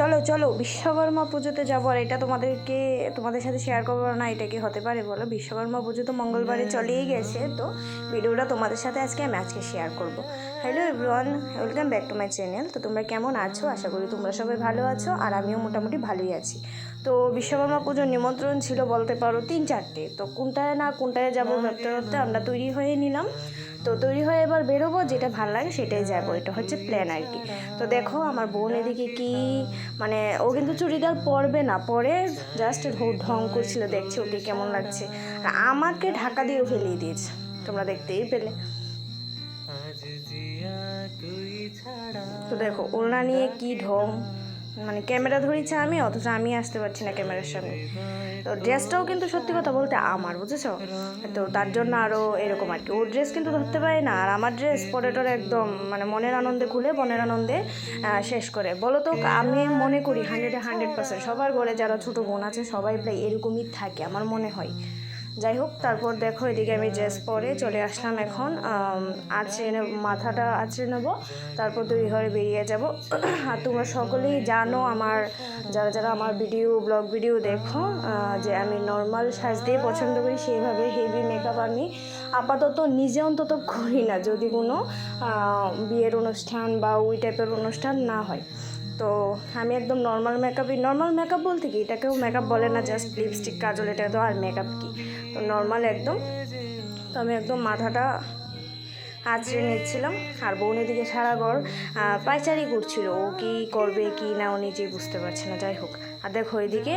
চলো চলো বিশ্বকর্মা পুজোতে যাব। আর এটা তোমাদেরকে তোমাদের সাথে শেয়ার করব না এটা কি হতে পারে বলো? বিশ্বকর্মা পুজো তো মঙ্গলবারে চলেই গেছে তো ভিডিওটা তোমাদের সাথে আজকে আমি আজকে শেয়ার করব। Hello everyone welcome back to my channel তো তোমরা কেমন আছো? আশা করি তোমরা সবাই ভালো আছো আর আমিও মোটামুটি ভালোই আছি। তো বিশ্বকর্মা পুজোর নিমন্ত্রণ ছিল বলতে পারো তিন চারটে। তো কোনটায় না কোনটায় যাব ভাবতে ভাবতে আমরা তৈরি হয়ে নিলাম। তো তৈরি হয়ে এবার বেরোবো যেটা ভালো লাগে সেটাই যাব। এটা হচ্ছে প্ল্যান আর কি। তো দেখো আমার বোন এদিকে কি মানে ও কিন্তু চুড়িদার পরবে না পরে জাস্ট ঢং করছিল দেখছে ওকে কেমন লাগছে। আর আমাকে ঢাকা দিয়েও ফেলিয়ে দিয়েছে তোমরা দেখতেই পেলে। তো দেখো ওলনা নিয়ে কি ঢং মানে ক্যামেরা ধরেছে আমি, অথচ আমি আসতে পারছি না ক্যামেরার সামনে। তো ড্রেসটাও কিন্তু সত্যি কথা বলতে আমার, বুঝেছ? তো তার জন্য আরও এরকম আর কি। ওর ড্রেস কিন্তু ধরতে পারে না, আর আমার ড্রেস পরে টরে একদম মানে মনের আনন্দে খুলে, মনের আনন্দে শেষ করে। বলো তো, আমি মনে করি হান্ড্রেডে হান্ড্রেড পার্সেন্ট সবার ঘরে যারা ছোটো বোন আছে, সবাই প্রায় এরকমই থাকে, আমার মনে হয়। যাই হোক তারপর দেখো এদিকে আমি ড্রেস পরে চলে আসলাম এখন। আঁচড়ে নেব, মাথাটা আঁচড়ে নেব, তারপর দুই ঘরে বেরিয়ে যাব। আর তোমরা সকলেই জানো আমার, যারা যারা আমার ভিডিও ব্লগ ভিডিও দেখো যে আমি নর্মাল সাজতেই পছন্দ করি, সেইভাবে হেভি মেকআপ আমি আপাতত নিজে অন্তত করি না, যদি কোনো বিয়ের অনুষ্ঠান বা ওই টাইপের অনুষ্ঠান না হয়। তো আমি একদম নর্মাল মেকআপই নর্মাল মেকআপ বলতে কি? এটাকেও মেকআপ বলে না জাস্ট লিপস্টিক কাজল, এটা তো আর মেকআপ কি? তো নর্মাল একদম। তো আমি একদম মাথাটা আঁচড়ে নিচ্ছিলাম। আর বোনের দিকে সারা ঘর পাইচারি পায়চারি করছিল। ও কী করবে, কি না, ও নিজেই বুঝতে পারছে না। যাই হোক। আর দেখো এদিকে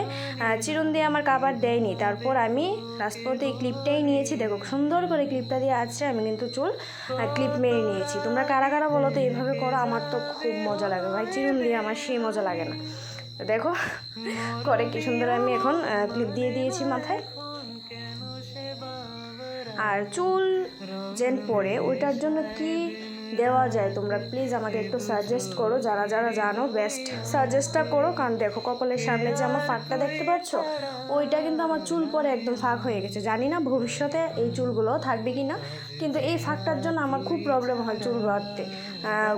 চিরুন দিয়ে আমার কাবার দেয়নি। তারপর আমি পর্যন্ত এই ক্লিপটাই নিয়েছি। দেখো সুন্দর করে ক্লিপটা দিয়ে আঁচড়ে আমি কিন্তু চুল ক্লিপ মেরে নিয়েছি। তোমরা কারা কারা বলো তো, এইভাবে করো, আমার তো খুব মজা লাগে ভাই। চিরুন দিয়ে আমার সেই মজা লাগে না। দেখো, করে কি সুন্দর আমি এখন ক্লিপ দিয়ে দিয়েছি মাথায়। আর চুল জেন পরে ওইটার জন্য কি দেওয়া যায়, তোমরা প্লিজ আমাকে একটু সাজেস্ট করো, যারা যারা জানো বেস্ট সাজেস্টটা করো, কারণ দেখো কপালের সামনে যে আমার ফাঁকটা দেখতে পাচ্ছ, ওইটা কিন্তু আমার চুল পরে একদম ফাঁক হয়ে গেছে। জানি না ভবিষ্যতে এই চুলগুলো থাকবে কি না কিন্তু এই ফাঁকটার জন্য আমার খুব প্রবলেম হয় চুল বাঁধতে।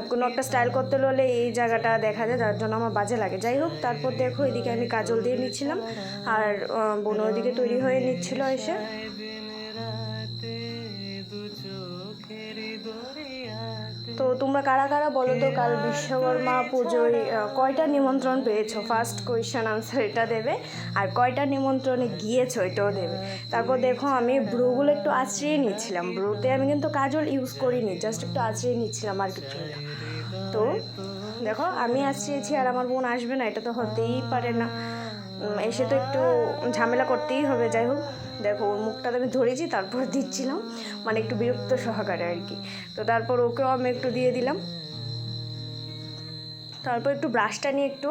কোনো একটা স্টাইল করতে হলে এই জায়গাটা দেখা যায়, যার জন্য আমার বাজে লাগে। যাই হোক, তারপর দেখো এদিকে আমি কাজল দিয়ে নিচ্ছিলাম, আর বোন ওইদিকে তৈরি হয়ে নিচ্ছিল এসে। তো তোমরা কারা কারা বলো তো? কাল বিশ্বকর্মা পুজোয় কয়টা নিমন্ত্রণ পেয়েছ? ফার্স্ট কোয়েশ্চেন আনসার এটা দেবে। আর কয়টা নিমন্ত্রণে গিয়েছো এটাও দেবে। তারপর দেখো, আমি ব্রুগুলো একটু আঁচড়িয়ে নিচ্ছিলাম। ব্রুতে আমি কিন্তু কাজল ইউজ করিনি জাস্ট একটু আঁচড়িয়ে নিচ্ছিলাম আর কিছু তো দেখো, আমি আঁচড়িয়েছি আর আমার বোন আসবে না, এটা তো হতেই পারে না। এসে তো একটু ঝামেলা করতেই হবে, যাই হোক। দেখো, ওর মুখটা আমি ধরেছি, তারপর দিচ্ছিলাম। মানে একটু বিরক্ত সহকারে আর কি। তো তারপর ওকেও আমি একটু দিয়ে দিলাম। তারপর একটু ব্রাশটা নিয়ে একটু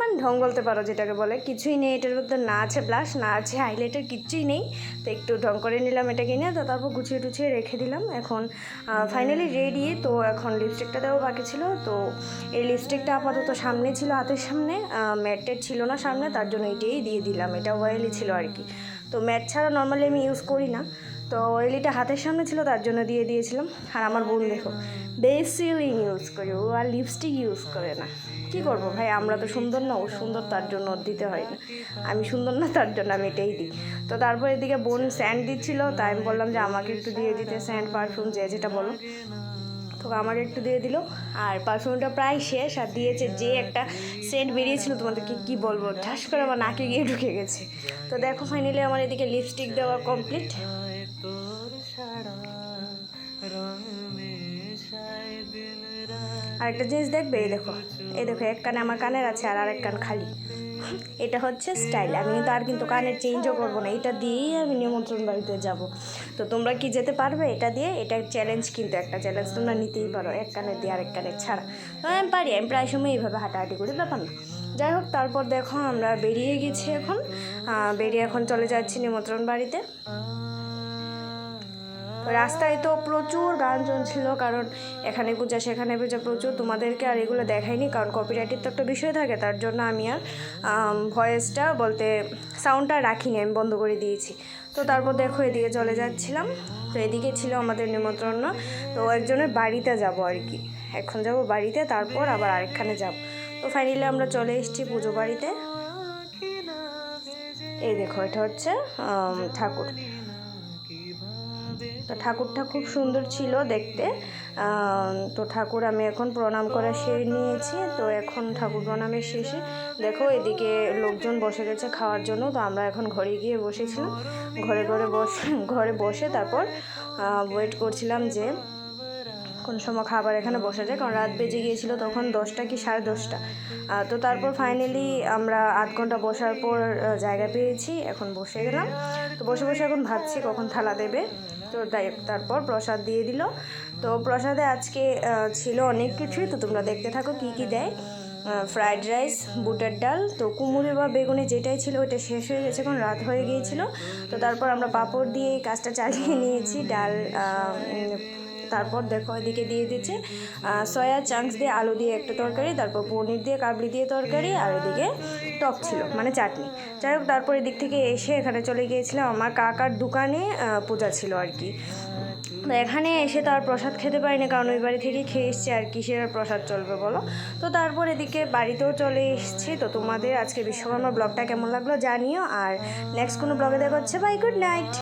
মানে ঢং বলতে পারো যেটাকে বলে। কিছুই নেই, এটার মধ্যে না আছে ব্লাশ না আছে হাইলাইটার কিচ্ছুই নেই। তো একটু ঢং করে নিলাম এটাকে নিয়ে, তো তারপর গুছিয়ে টুছিয়ে রেখে দিলাম। এখন ফাইনালি রেডি তো এখন লিপস্টিকটা দেওয়া বাকি ছিল। তো এই লিপস্টিকটা আপাতত সামনে ছিল, হাতের সামনে। ম্যাটের ছিল না সামনে, তার জন্য এটাই দিয়ে দিলাম। এটা অয়েলি ছিল আর কি। তো ম্যাট ছাড়া নর্মালি আমি ইউজ করি না। তো অয়েলিটা হাতের সামনে ছিল, তার জন্য দিয়ে দিয়েছিলাম। আর আমার বোন দেখো, বেসিলিং ইউজ করে, ও আর লিপস্টিক ইউজ করে না। কি করব ভাই, আমরা তো সুন্দর না, ও সুন্দর, তার জন্য দিতে হয় না। আমি সুন্দর না, তার জন্য আমি এটাই দিই। তো তারপর এদিকে বোন স্যান্ড দিচ্ছিল, তাই আমি বললাম যে আমাকে একটু দিয়ে দিতে, স্যান্ড পারফিউম যে যেটা বলো। তো আমাকে একটু দিয়ে দিল, আর পারফিউমটা প্রায় শেষ, আর দিয়েছে যে একটা সেন্ট বেরিয়েছিল, তোমাদেরকে কি বলব ঠাস করে আমার নাকে গিয়ে ঢুকে গেছে। তো দেখো ফাইনালি আমার এদিকে লিপস্টিক দেওয়া কমপ্লিট আর একটা জিনিস দেখবে, এই দেখো। এই দেখো, এক কানে আমার কানের আছে আর আরেক কান খালি। এটা হচ্ছে স্টাইল। আমি কিন্তু আর কিন্তু কানের চেঞ্জও করব না। এটা দিয়েই আমি নিমন্ত্রণ বাড়িতে যাব। তো তোমরা কি যেতে পারবে এটা দিয়ে? এটা চ্যালেঞ্জ কিন্তু একটা চ্যালেঞ্জ তোমরা নিতেই পারো। এক কানের দিয়ে আরেক কানের ছাড়া। আমি পারি। আমি প্রায় সময় এইভাবে হাঁটাহাঁটি করি, ব্যাপার না। যাই হোক, তারপর দেখো আমরা বেরিয়ে গেছি এখন। বেরিয়ে এখন চলে যাচ্ছি নিমন্ত্রণ বাড়িতে। রাস্তায় তো প্রচুর গান চলছিল কারণ এখানে পূজা সেখানে পূজা প্রচুর। তোমাদেরকে আর এগুলো দেখাইনি, কারণ কপিরাইটের তো একটা বিষয় থাকে, তার জন্য আমি আর ভয়েসটা বলতে সাউন্ডটা রাখিনি, আমি বন্ধ করে দিয়েছি। তো তারপর দেখো এদিকে চলে যাচ্ছিলাম, তো এদিকে ছিল আমাদের নিমন্ত্রণ। তো একজনের বাড়িতে যাব আর কি। এখন যাব বাড়িতে, তারপর আবার আরেকখানে যাব। তো ফাইনালি আমরা চলে এসেছি পুজো বাড়িতে। এই দেখো, এটা হচ্ছে ঠাকুর। তো ঠাকুরটা খুব সুন্দর ছিল দেখতে। তো ঠাকুর আমি এখন প্রণাম করা সেরে নিয়েছি। তো এখন ঠাকুর প্রণামের শেষে দেখো এদিকে লোকজন বসে গেছে খাওয়ার জন্য। তো আমরা এখন ঘরে গিয়ে বসেছিলাম। ঘরে ঘরে বসে ঘরে বসে তারপর ওয়েট করছিলাম যে কোন সময় খাবার এখানে বসে যায়। কারণ রাত বেজে গিয়েছিল তখন দশটা কি সাড়ে দশটা। তো তারপর ফাইনালি আমরা আধ ঘণ্টা বসার পর জায়গা পেয়েছি। এখন বসে গেলাম। তো বসে বসে এখন ভাবছি কখন থালা দেবে। তো তারপর প্রসাদ দিয়ে দিল। তো প্রসাদে আজকে ছিল অনেক কিছুই। তো তোমরা দেখতে থাকো কি কি দেয়। ফ্রায়েড রাইস বুটের ডাল, তো কুমুরি বা বেগুনে যেটাই ছিল ওটা শেষ হয়ে গেছে, এখন রাত হয়ে গিয়েছিল। তো তারপর আমরা পাঁপড় দিয়ে কাজটা চালিয়ে নিয়েছি। ডাল তারপর দেখো এদিকে দিয়ে দিচ্ছে সয়া চাংস দিয়ে আলু দিয়ে একটা তরকারি, তারপর পনির দিয়ে কাবলি দিয়ে তরকারি, আর এদিকে টক ছিল মানে চাটনি। যাই হোক, তারপর এদিক থেকে এসে এখানে চলে গিয়েছিলাম আমার কাকার দোকানে পূজা ছিল আর কি। তো এখানে এসে তার প্রসাদ খেতে পারি পারিনি, কারণ ওই বাড়ি থেকে খেয়ে এসছি, আর কিসের প্রসাদ চলবে বলো? তো তারপর এদিকে বাড়িতেও চলে এসেছি। তো তোমাদের আজকে বিশ্বকর্মা ব্লগটা কেমন লাগল জানিও, আর নেক্সট কোনো ব্লগে দেখা হচ্ছে। Bye good night